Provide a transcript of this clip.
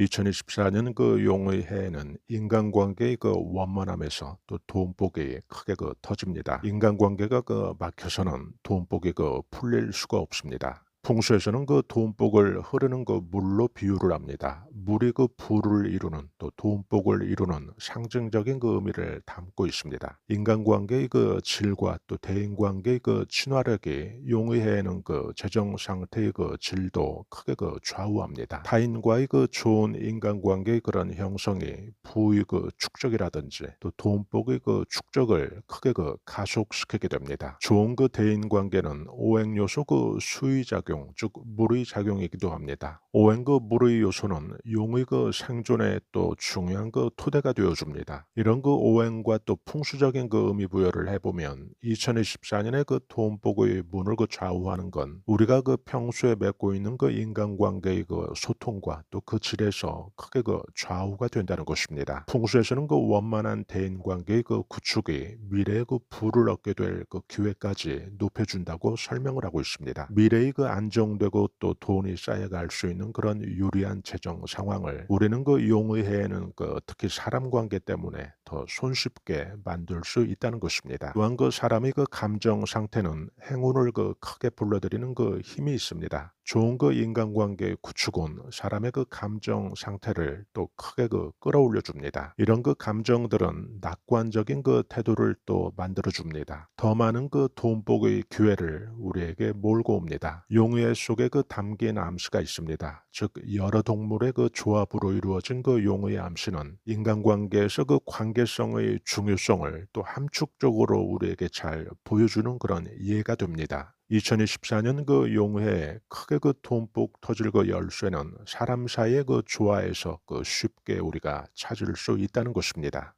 2024년 그 용의 해에는 인간관계의 그 원만함에서 또 돈복이 크게 그 터집니다. 인간관계가 그 막혀서는 돈복이 그 풀릴 수가 없습니다. 풍수에서는 그 돈복을 흐르는 그 물로 비유를 합니다. 물이 그 부를 이루는 또 돈복을 이루는 상징적인 그 의미를 담고 있습니다. 인간관계의 그 질과 또 대인관계의 그 친화력이 용의해는 그 재정 상태의 그 질도 크게 그 좌우합니다. 타인과의 그 좋은 인간관계의 그런 형성이 부의 그 축적이라든지 또 돈복의 그 축적을 크게 그 가속시키게 됩니다. 좋은 그 대인관계는 오행 요소 그 수의 작용 즉 물의 작용이기도 합니다. 오행 그 물의 요소는 용의 그 생존에 또 중요한 그 토대가 되어줍니다. 이런 그 오행과 또 풍수적인 그 의미 부여를 해보면 2024년에 그 돈복의 문을 그 좌우하는 건 우리가 그 평소에 맺고 있는 그 인간관계의 그 소통과 또 그 질에서 크게 그 좌우가 된다는 것입니다. 풍수에서는 그 원만한 대인관계의 그 구축이 미래의 그 부를 얻게 될 그 기회까지 높여준다고 설명을 하고 있습니다. 미래의 그 안 정되고 또 돈이 쌓여갈 수 있는 그런 유리한 재정 상황을 우리는 그 용의 해에는 그 특히 사람 관계 때문에 더 손쉽게 만들 수 있다는 것입니다. 또한 그 사람의 그 감정 상태는 행운을 그 크게 불러들이는 그 힘이 있습니다. 좋은 그 인간관계 구축은 사람의 그 감정 상태를 또 크게 그 끌어올려 줍니다. 이런 그 감정들은 낙관적인 그 태도를 또 만들어 줍니다. 더 많은 그 돈복의 기회를 우리에게 몰고 옵니다. 용의 속에 그 담긴 암시가 있습니다. 즉 여러 동물의 그 조합으로 이루어진 그 용의 암시는 인간관계에서 그 관계 성의 중요성을 또 함축적으로 우리에게 잘 보여주는 그런 예가 됩니다. 2024년 그 용해에 크게 그 돈복 터질 그 열쇠는 사람 사이의 그 조화에서 그 쉽게 우리가 찾을 수 있다는 것입니다.